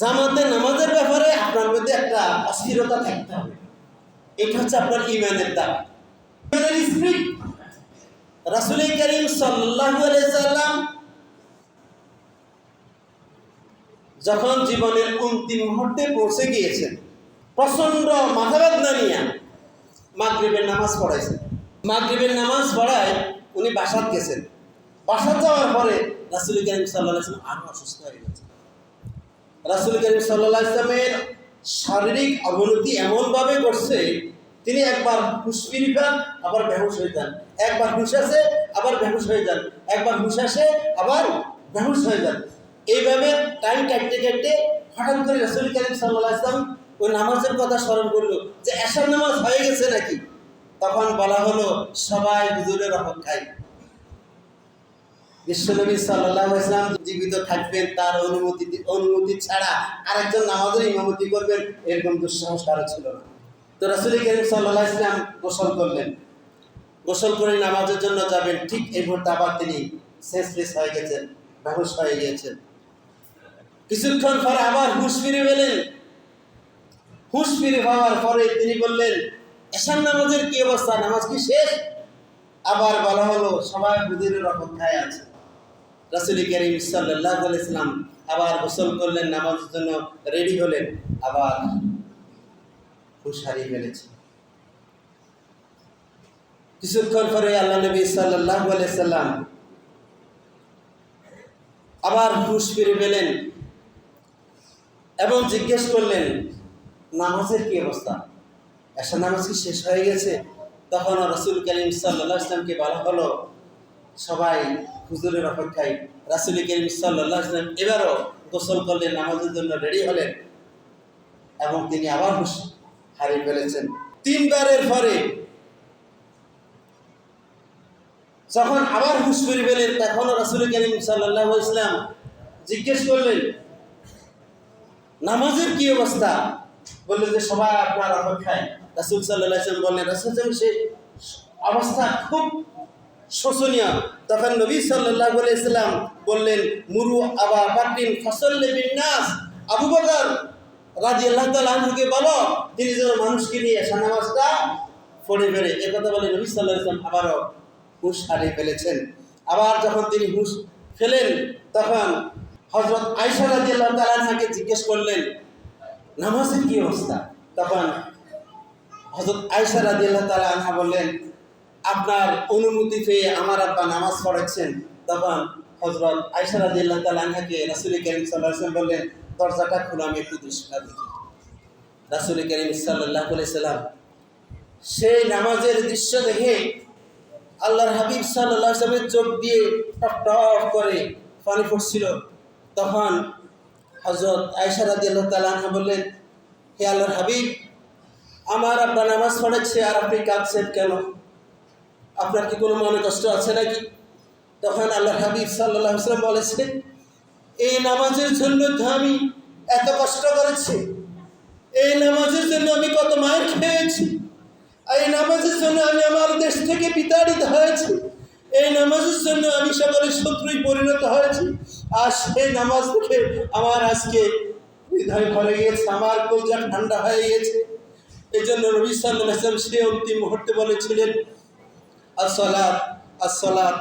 জামাতে নামাজের ব্যাপারে আপনার মধ্যে একটা অস্থিরতা থাকতে হবে। এটা হচ্ছে আপনার ইমানের স্পিরিট রাসুল করিম সাল্লাম যখন জীবনের অন্তিম মুহূর্তে পৌঁছে গিয়েছেন প্রচণ্ড মাথা বেদনা নিয়ে মাগরিবের নামাজ পড়াইছেন। মাগরিবের নামাজ পড়ায় উনি বাসাত গেছেন। বাসাত যাওয়ার পরে রাসুল করিম সাল্লাহ আরও অসুস্থ হয়ে গেছেন। রাসুল করিম সাল্লাহ ইসলামের শারীরিক অবনতি এমনভাবে করছে তিনি একবার হুশ ফিরি পান আবার বেহুশ হয়ে যান। একবার হুশ আবার বেহুশ হয়ে যান। একবার হুশ আবার বেহুশ হয়ে যান। এইভাবে টাইম কাটতে কাটতে হঠাৎ করে রাসুল করিম সাল্লাহ ইসলাম ওই নামাজের কথা স্মরণ করল যে এসার নামাজ হয়ে গেছে নাকি? তখন বলা হলো, সবাই হুজুরের অপেক্ষায়। বিশ্বনবী সাল্লাহ ইসলাম জীবিত থাকবেন, তার অনুমতি অনুমতি ছাড়া আরেকজন নামাজের ইমামতি করবেন, এরকম দুঃসাহস কারও ছিল না। তো রাসুল করিম সাল্লাহ ইসলাম গোসল করলেন। গোসল করে নামাজের জন্য যাবেন, ঠিক এই মুহূর্তে আবার তিনি শেষ হয়ে গেছেন, বেহুশ হয়ে গিয়েছেন। কিছুক্ষণ পরে আবার হুশ ফিরে পেলেন। হুশ ফিরে হওয়ার পরে তিনি বললেন এসান নামাজের কি অবস্থা? নামাজ কি শেষ? আবার বলা হলো, সবাই হুজুরের অপেক্ষায় আছে। রাসুল করিম সাল্লাহ ইসলাম আবার গোসল করলেন, নামাজের জন্য রেডি হলেন, আবার হুশ হারিয়ে ফেলেছে কিছুক্ষণ পরে আল্লাহ নবী সাল্লাহ সাল্লাম আবার হুশ ফিরে পেলেন এবং জিজ্ঞেস করলেন, নামাজের কি অবস্থা? এসা নামাজ কি শেষ হয়ে গেছে? তখন রসুল করিম সাল্লাহ ইসলামকে বলা হলো সবাই হুজুরের অপেক্ষায় রাসুল করিম সাল্লাহ ইসলাম এবারও গোসল করলেন নামাজের জন্য রেডি হলেন এবং তিনি আবার হারিয়ে ফেলেছেন। তিনবারের পরে যখন আবার হুশ ফিরে পেলেন তখন রাসুল করিম সাল্লাহ ইসলাম জিজ্ঞেস করলেন, নামাজের কি অবস্থা? বললেন যে, সবাই আপনার অপেক্ষায়। রাসুল সাল্লাহ বললেন, রাসুল সে অবস্থা খুব শোচনীয় তখন নবী সাল্লাহ ইসলাম বললেন, মুরু আবা বাকিন ফসল নাস আবু বকর রাজি আল্লাহ তালকে বলো, তিনি যেন মানুষকে নিয়ে এসা নামাজটা পড়ে ফেলে। কথা বলে নবী সাল্লাহ ইসলাম আবারও হুশ হারিয়ে ফেলেছেন। আবার যখন তিনি হুশ ফেলেন, তখন হজরত আয়সা রাজি আল্লাহ তালাহাকে জিজ্ঞেস করলেন, নামাজের কি অবস্থা? তখন হজরত আয়সা রাজি আল্লাহ তালা আনহা বললেন আপনার অনুমতি পেয়ে আমার আব্বা নামাজ পড়াচ্ছেন, তখন হজরত আয়সা রাজি আল্লাহ তালা রাসুল করিম সাল্লাহ বললেন, দরজাটা খুলে, আমি একটু দৃশ্যটা দেখি রাসুল করিম সাল্লাহ সাল্লাম সেই নামাজের দৃশ্য দেখে আল্লাহর হাবিব সাল্লাহ সাল্লামের চোখ দিয়ে টপ টপ করে পানি পড়ছিল। তখন হজরত আয়সা রাজি আল্লাহ তালা বললেন, হে আল্লাহর হাবিব, আমার আব্বা নামাজ পড়েছে আর আপনি কাঁদছেন কেন? আপনার কি কোনো মনে কষ্ট আছে নাকি? তখন আল্লাহ হাবিব সাল্লাহ সাল্লাম বলেছেন, এই নামাজের জন্য তো আমি এত কষ্ট করেছি। এই নামাজের জন্য আমি কত মায়ের খেয়েছি। এই নামাজের জন্য আমি আমার দেশ থেকে বিতাড়িত হয়েছি। এই নামাজের জন্য আমি সকলের শত্রুই পরিণত হয়েছি। আর সেই নামাজ দেখে আমার আজকে হৃদয় ভরে গিয়েছে, আমার কলজা ঠান্ডা হয়ে গেছে এই জন্য রবি সাল্লাম সে অন্তিম মুহূর্তে বলেছিলেন আসলাত আসলাত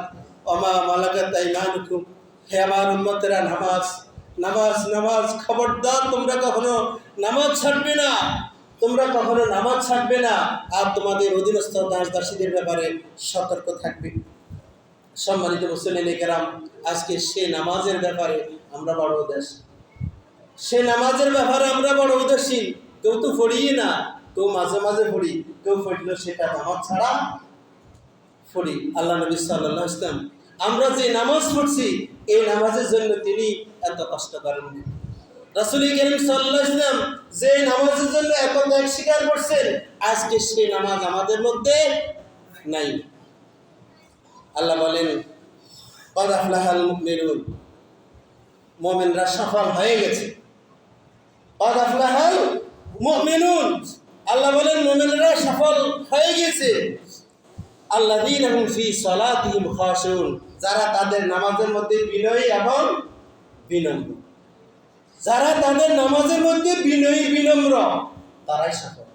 অমা মালাকাত ইমানুকুম হে আমার উম্মতেরা, নামাজ নামাজ নামাজ, খবরদার, তোমরা কখনো নামাজ ছাড়বে না। তোমরা কখনো নামাজ ছাড়বে না। আর তোমাদের অধীনস্থ দাস দাসীদের ব্যাপারে সতর্ক থাকবে। সম্মানিত মুসলিম কেরাম, আজকে সে নামাজের ব্যাপারে আমরা বড় উদাস। সে নামাজের ব্যাপারে আমরা বড় উদাসীন কেউ তো পড়িই না, কেউ মাঝে মাঝে পড়ি, কেউ পড়ল সেটা নামাজ ছাড়া পড়ি আল্লাহ নবী সাল্লাহ ইসলাম আমরা যে নামাজ পড়ছি, এই নামাজের জন্য তিনি এত কষ্ট করেন রাসুল করিম সাল্লাহ ইসলাম যে নামাজের জন্য এত ত্যাগ স্বীকার করছেন, আজকে সেই নামাজ আমাদের মধ্যে নাই। আল্লাহ বলেন কদাফলাহাল মেরুন মোমেনরা সফল হয়ে গেছে। কদাফলাহাল মেনুন আল্লাহ বলেন, মোমেনরা সফল হয়ে গেছে। আল্লাহ দিন এবং ফি সলাতিহিম খাসুন যারা তাদের নামাজের মধ্যে বিনয়ী এবং বিনম্র। যারা তাদের নামাজের মধ্যে বিনয়ী, বিনম্র, তারাই সফল।